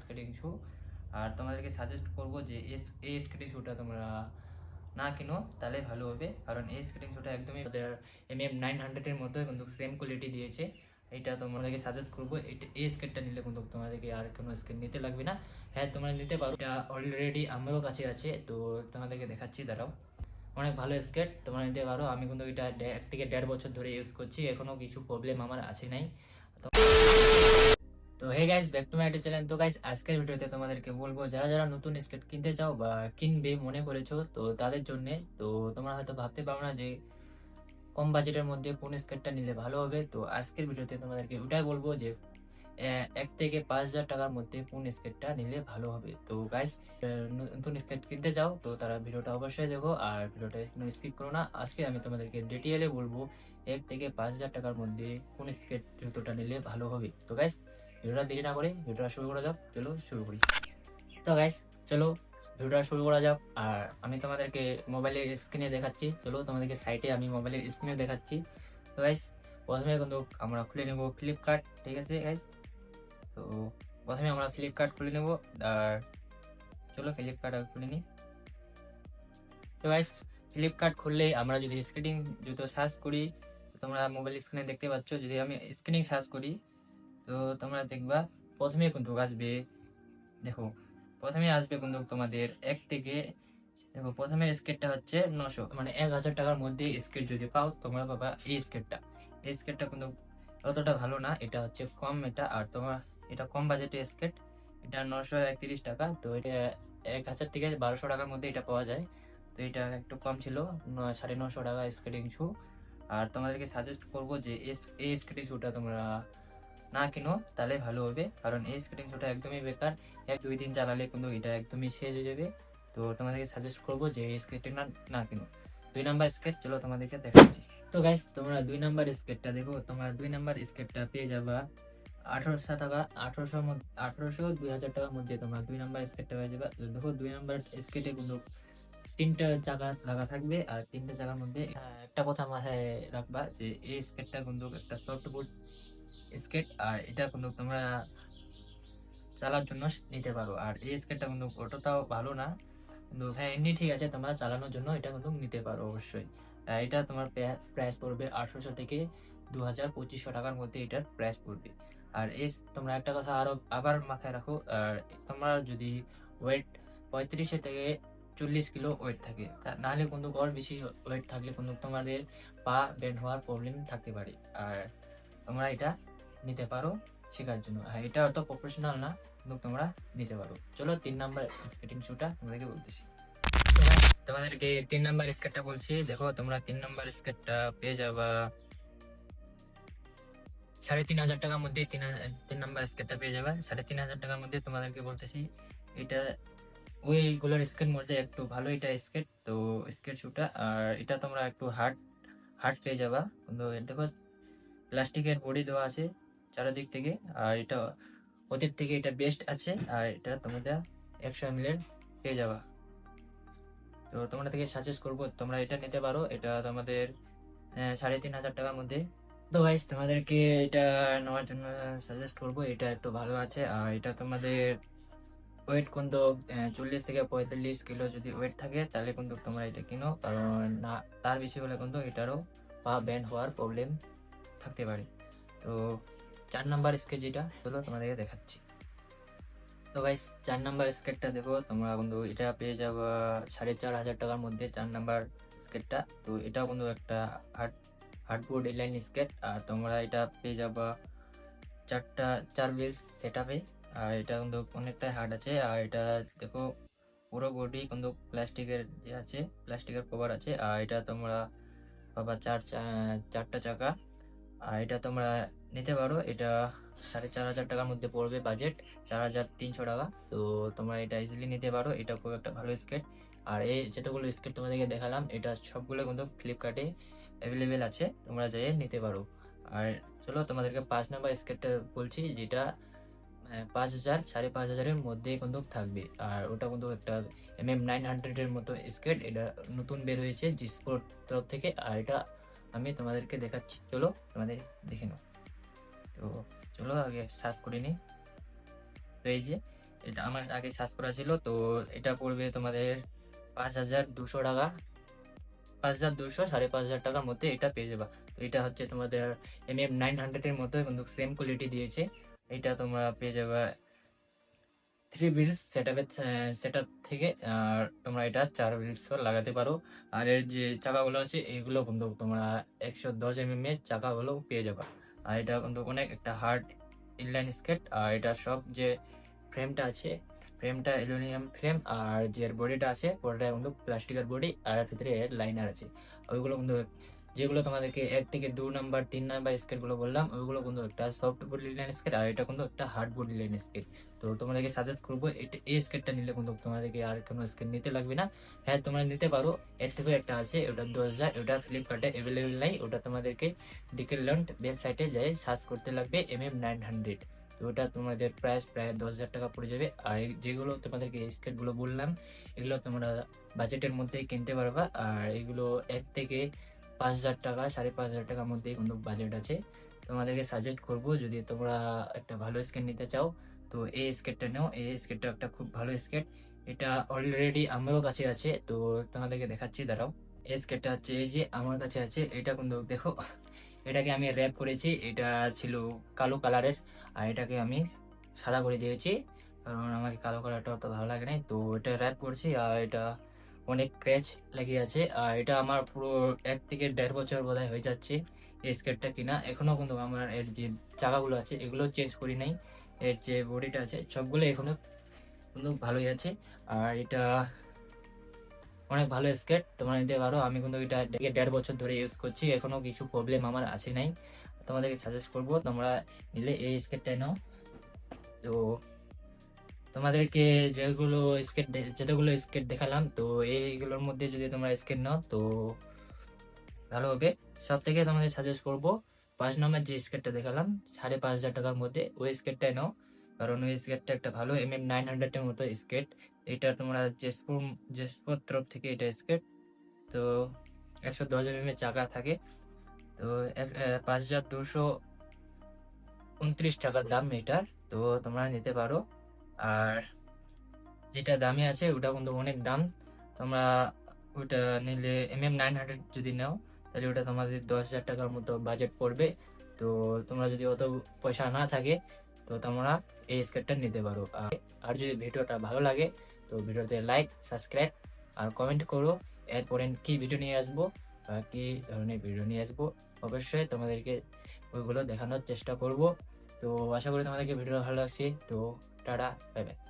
Skating শু আর তোমাদেরকে suggest করব যে এই স্কেটিং শুটা তোমরা না কিনো, তাহলে ভালো হবে। কারণ এই স্কেটিং শুটা একদমই এম এম নাইন হান্ড্রেডের মতোই কিন্তু সেম কোয়ালিটি দিয়েছে। এটা তোমাদেরকে সাজেস্ট করব এই স্কেটটা নিলে কিন্তু তোমাদেরকে আর কোনো স্কেট নিতে লাগবে না। হ্যাঁ তোমরা নিতে পারো। এটা অলরেডি আমারও কাছে আছে, তো তোমাদেরকে দেখাচ্ছি, দাঁড়াও। অনেক ভালো স্কেট তোমরা নিতে পারো। আমি কিন্তু এটা এক থেকে দেড় বছর ধরে ইউজ করছি। এখনও কিছু প্রবলেম আমার আসে নাই। তো- hey guys back to my channel তো গাইস আজকের ভিডিওতে তোমাদেরকে বলব, যারা যারা নতুন স্কেট কিনতে চাও বা কিনবে মনে করেছ, তো তাদের জন্য, তো তোমরা হয়তো ভাবতে পারো না যে কম বাজেটের মধ্যে কোন স্কেটটা নিলে ভালো হবে। তো, আজকের ভিডিওতে তোমাদেরকে ওটাই বলব যে এক থেকে পাঁচ হাজার টাকার মধ্যে কোন স্কেটটা নিলে ভালো হবে। তো গাইস নতুন স্কেট কিনতে চাও, তো তারা ভিডিওটা অবশ্যই দেখো আর ভিডিওটা স্কিপ করো না। আজকে আমি তোমাদেরকে ডিটেলে বলব, এক থেকে পাঁচ হাজার টাকার মধ্যে কোন স্কেট জুতোটা নিলে ভালো হবে। তো গাইস ভিডিওটা দেরি না করে ভিডিওটা শুরু করা যাক, চলো শুরু করি। তো গাইস চলো ভিডিওটা শুরু করা যাক। আর আমি তোমাদেরকে মোবাইলের স্ক্রিনে দেখাচ্ছি। চলো তোমাদেরকে সাইটে আমি মোবাইলের স্ক্রিনে দেখাচ্ছি। তো গাইস প্রথমে কিন্তু আমরা খুলে নেব ফ্লিপকার্ট ঠিক আছে গাইস তো প্রথমে আমরা ফ্লিপকার্ট খুলে নেব। আর চলো ফ্লিপকার্ট খুলে নিই। তো গাইস ফ্লিপকার্ট খুললেই আমরা যদি স্ক্রিনিং জুতো সার্চ করি, তোমরা মোবাইল স্ক্রিনে দেখতে পাচ্ছ, যদি আমি স্ক্রিনিং সার্চ করি তো তোমরা দেখবা, প্রথমে কিন্তু আসবে, দেখো, প্রথমে আসবে কিন্তু তোমাদের এক থেকে, দেখো, প্রথমে স্কেটটা হচ্ছে নশো মানে এক হাজার টাকার মধ্যে স্কেট যদি পাও, তোমরা পাবা এই স্কেটটা এই স্কেটটা কিন্তু অতটা ভালো না, এটা হচ্ছে কম এটা, আর তোমার, এটা কম বাজেটের স্কেট এটা নশো একত্রিশ টাকা, তো এটা এক হাজার থেকে বারোশো টাকার মধ্যে এটা পাওয়া যায়। তো এটা একটু কম ছিল সাড়ে নশো টাকা স্কেটিং শু আর তোমাদেরকে সাজেস্ট করব যে এই স্কেটিং শুটা তোমরা না কিনো, তাহলে ভালো হবে। কারণ এই স্কেটিং শুটা একদমই বেকার। এক, দুই দিন চালালে কিন্তু এটা একদমই শেষ হয়ে যাবে। তো তোমাদেরকে সাজেস্ট করব যে এই স্কেটটা না কিনো। দুই নাম্বার স্কেট চলো তোমাদেরকে দেখাচ্ছি। তো গাইস তোমরা দুই নাম্বার স্কেটটা দেখো। তোমরা দুই নাম্বার স্কেটটা পেয়ে যাবা আঠারোশো টাকা, আঠারোশো আঠারোশো দুই হাজার টাকার মধ্যে তোমরা দুই নাম্বার স্কেটটা পেয়ে যাবে। দেখো, দুই নাম্বার স্কেটে কিন্তু তিনটা চাকা লাগা থাকবে আর তিনটা চাকার মধ্যে একটা কথা মাথায় রাখবা যে এই স্কেটটা কিন্তু একটা সফট বুট স্কেট আর এটা কিন্তু তোমরা চালার জন্য নিতে পারো। আর এই স্কেটটা কিন্তু অতটাও ভালো না। কিন্তু হ্যাঁ এমনি ঠিক আছে, তোমরা চালানোর জন্য এটা কিন্তু নিতে পারো অবশ্যই। এটা তোমার প্রাইস পড়বে আঠেরোশো থেকে দু হাজার পঁচিশশো টাকার মধ্যে এটার প্রাইস পড়বে। আর এই তোমরা একটা কথা আরও, আবার মাথায় রাখো, আর তোমরা যদি ওয়েট পঁয়ত্রিশে থেকে চল্লিশ কিলো ওয়েট থাকে, তা- নাহলে কিন্তু গড় বেশি ওয়েট থাকলে কিন্তু তোমাদের পা বেন্ড হওয়ার প্রবলেম থাকতে পারে। আর তোমরা এটা নিতে পারো, শেখার জন্য। আর এটা অত প্রফেশনাল না, কিন্তু তোমরা নিতে পারো। চলো তিন নাম্বার স্কেটিং শুটা তোমাদেরকে বলতেছি। তোমাদেরকে তিন নাম্বার স্কেটটা বলছি। দেখো, তোমরা তিন নাম্বার স্কেটটা পেয়ে যাবা। সাড়ে তিন হাজার টাকার মধ্যে তিন তিন নাম্বার স্কেটটা পেয়ে যাবে। সাড়ে তিন হাজার টাকার মধ্যে তোমাদেরকে বলতেছি, এটা ওইগুলোর স্কেট মধ্যে একটু ভালো এটা স্কেট তো স্কেট শুটা আর এটা তোমরা একটু হার্ড হার্ড পেয়ে যাবা। কিন্তু দেখো প্লাস্টিকের বডি দেওয়া আছে। চারিদিক থেকে, আর এটা ওদের থেকে এটা বেস্ট আছে, আর এটা তোমরা একশো এম পেয়ে যাবা। তো তোমরা থেকে সাজেস্ট করব, তোমরা এটা নিতে পারো। এটা তোমাদের সাড়ে তিন হাজার টাকার মধ্যে। তো গাইস তোমাদেরকে এটা নেওয়ার জন্য সাজেস্ট করব, এটা একটু ভালো আছে। আর এটা তোমাদের ওয়েট কিন্তু চল্লিশ থেকে পঁয়তাল্লিশ কিলো যদি ওয়েট থাকে, তাহলে কিন্তু তোমরা এটা কিনো। কারণ না, তার বেশি হলে কিন্তু এটারও পা ব্যান্ড হওয়ার প্রবলেম থাকতে পারে। তো চার নাম্বার স্কেট যেটা চলো তোমাদেরকে দেখাচ্ছি। তো গাইস চার নাম্বার স্কেটটা দেখো, তোমরা কিন্তু এটা পেয়ে যাব সাড়ে চার হাজার টাকার মধ্যে চার নাম্বার স্কেটটা তো এটাও কিন্তু একটা হার্ড হার্ডবোর্ড এলাইন স্কেট আর তোমরা এটা পেয়ে যাবা চারটা, চার বেস সেট আপে আর এটা কিন্তু অনেকটাই হার্ড আছে, আর এটা দেখো পুরো বডি কিন্তু প্লাস্টিকের যে আছে, প্লাস্টিকের কভার আছে। আর এটা তোমরা বাবা চার চারটা চাকা। আর এটা তোমরা নিতে পারো। এটা সাড়ে চার হাজার টাকার মধ্যে পড়বে বাজেট চার হাজার তিনশো টাকা। তো তোমরা এটা ইজিলি নিতে পারো। এটা খুব একটা ভালো স্কেট আর এই যতগুলো স্কেট তোমাদেরকে দেখালাম, এটা সবগুলো কিন্তু ফ্লিপকার্টে অ্যাভেলেবেল আছে। তোমরা যেয়ে নিতে পারো। আর চলো, তোমাদেরকে পাঁচ নাম্বার স্কেটটা বলছি, যেটা পাঁচ হাজার, সাড়ে পাঁচ হাজারের মধ্যে কিন্তু থাকবে। আর ওটা কিন্তু একটা এম এম নাইন হান্ড্রেডের মতো স্কেট এটা নতুন বের হয়েছে জি স্পোর্ট তরফ থেকে। আর এটা আমি তোমাদেরকে দেখাচ্ছি। চলো, তোমাদের দেখে নাও। তো চলো আগে সার্চ করে নিই তো এই যে, এটা আমার আগে সার্চ করা ছিল, তো এটা পড়বে তোমাদের পাঁচ হাজার দুশো টাকা। পাঁচ হাজার দুশো, সাড়ে পাঁচ হাজার টাকার মধ্যে এটা পেয়ে যাবা। তো এটা হচ্ছে তোমাদের এম এম নাইন হান্ড্রেডের মতো কিন্তু সেম কোয়ালিটি দিয়েছে। এটা তোমরা পেয়ে যাবে থ্রি বিলস সেট আপের সেট আপ থেকে, আর তোমরা এটা চার বিলসও লাগাতে পারো। আর এর যে চাকাগুলো আছে এইগুলো কিন্তু তোমরা একশো দশ এম এম এর চাকাগুলো পেয়ে যাবা। আর এটা কিন্তু অনেক একটা হার্ড ইনলাইন স্কেট আর এটা সব যে ফ্রেমটা আছে ফ্রেমটা অ্যালুমিনিয়াম ফ্রেম আর যে বডিটা আছে বডিটা কিন্তু প্লাস্টিকের বডি আর ভিতরে লাইনার আছে। ওইগুলো কিন্তু যেগুলো তোমাদেরকে এক থেকে দু নাম্বার, তিন নাম্বার স্কেটগুলো বললাম ওইগুলো কিন্তু একটা সফট বডি লাইন স্কেট আর এটা কিন্তু একটা হার্ড বডি লাইন স্কেট তো তোমাদেরকে সাজেস্ট করব, এটা, এই স্কেটটা নিলে কিন্তু তোমাদেরকে আর কোনো স্কেট নিতে লাগবে না। হ্যাঁ তোমরা নিতে পারো, এর থেকেও একটা আছে, ওটা দশ হাজার, ওটা ফ্লিপকার্টে অ্যাভেলেবেল নাই, ওটা তোমাদেরকে ডিকেল ডিকেলন্ট ওয়েবসাইটে যাই সার্চ করতে লাগবে এম এম নাইন হান্ড্রেড তো ওটা তোমাদের প্রাইস প্রায় দশ হাজার টাকা পড়ে যাবে। আর যেগুলো তোমাদেরকে স্কেটগুলো বললাম, এগুলো তোমরা বাজেটের মধ্যেই কিনতে পারবা। আর এগুলো এক থেকে পাঁচ হাজার টাকা, সাড়ে পাঁচ হাজার টাকার মধ্যেই কিন্তু বাজেট আছে। তোমাদেরকে সাজেস্ট করব, যদি তোমরা একটা ভালো স্কেট নিতে চাও, তো এই স্কেটটা নাও। এই স্কেটটা একটা খুব ভালো স্কেট এটা অলরেডি আমারও কাছে আছে, তো তোমাদেরকে দেখাচ্ছি, দাঁড়াও। এই স্কেটটা হচ্ছে, এই যে আমার কাছে আছে, এটা কিন্তু দেখো। এটাকে আমি র্যাপ করেছি, এটা ছিল কালো কালারের আর এটাকে আমি সাদা করে দিয়েছি। কারণ আমাকে কালো কালারটা অত ভালো লাগে না তো এটা র্যাপ করছি, আর এটা অনেক ক্র্যাচ লেগে আছে। আর এটা আমার পুরো এক থেকে দেড় বছর বোধ হয়ে যাচ্ছে এই স্কেটটা কিনা। এখনও কিন্তু আমার এর যে চাকাগুলো আছে, এগুলো চেঞ্জ করি নাই। এর যে বডিটা আছে, সবগুলো এখনও কিন্তু ভালোই আছে। আর এটা অনেক ভালো স্কেট তোমরা নিতে পারো। আমি কিন্তু এটা দেড় বছর ধরে ইউজ করছি। এখনও কিছু প্রবলেম আমার আসে নাই। তোমাদেরকে সাজেস্ট করব, তোমরা নিলে এই স্কেটটাই নাও। তো তোমাদেরকে যেগুলো স্কেট যেগুলো স্কেট দেখালাম, তো এইগুলোর মধ্যে যদি তোমরা স্কেট নাও, তো ভালো হবে। সব থেকে তোমাদের সাজেস্ট করব, পাঁচ নম্বর যে স্কেটটা দেখালাম, সাড়ে পাঁচ হাজার টাকার মধ্যে, ওই স্কেটটাই নাও। কারণ ওই স্কেটটা একটা ভালো এম এম নাইন হান্ড্রেডের মতো স্কেট এটা তোমরা জেসপুর জেসপুর তরফ থেকে এটা স্কেট তো একশো দশ এম চাকা থাকে। তো পাঁচ হাজার দুশো উনত্রিশ টাকার দাম এটার। তো তোমরা নিতে পারো। আর যেটা দামি আছে ওটা কিন্তু অনেক দাম। তোমরা ওটা নিলে এম এম নাইন হান্ড্রেড যদি নাও, তাহলে ওটা তোমাদের দশ হাজার টাকার মতো বাজেট পড়বে। তো তোমরা যদি অত পয়সা না থাকে, তো তোমরা এই স্কেটটা নিতে পারো। আর যদি ভিডিওটা ভালো লাগে, তো ভিডিওতে লাইক সাবস্ক্রাইব আর কমেন্ট করো। এরপরে কি ভিডিও নিয়ে আসব? বা কি ধরনের ভিডিও নিয়ে আসব? অবশ্যই তোমাদেরকে ওইগুলো দেখানোর চেষ্টা করব। তো আশা করি তোমাদেরকে ভিডিও ভালো লাগছে। তো 拜拜。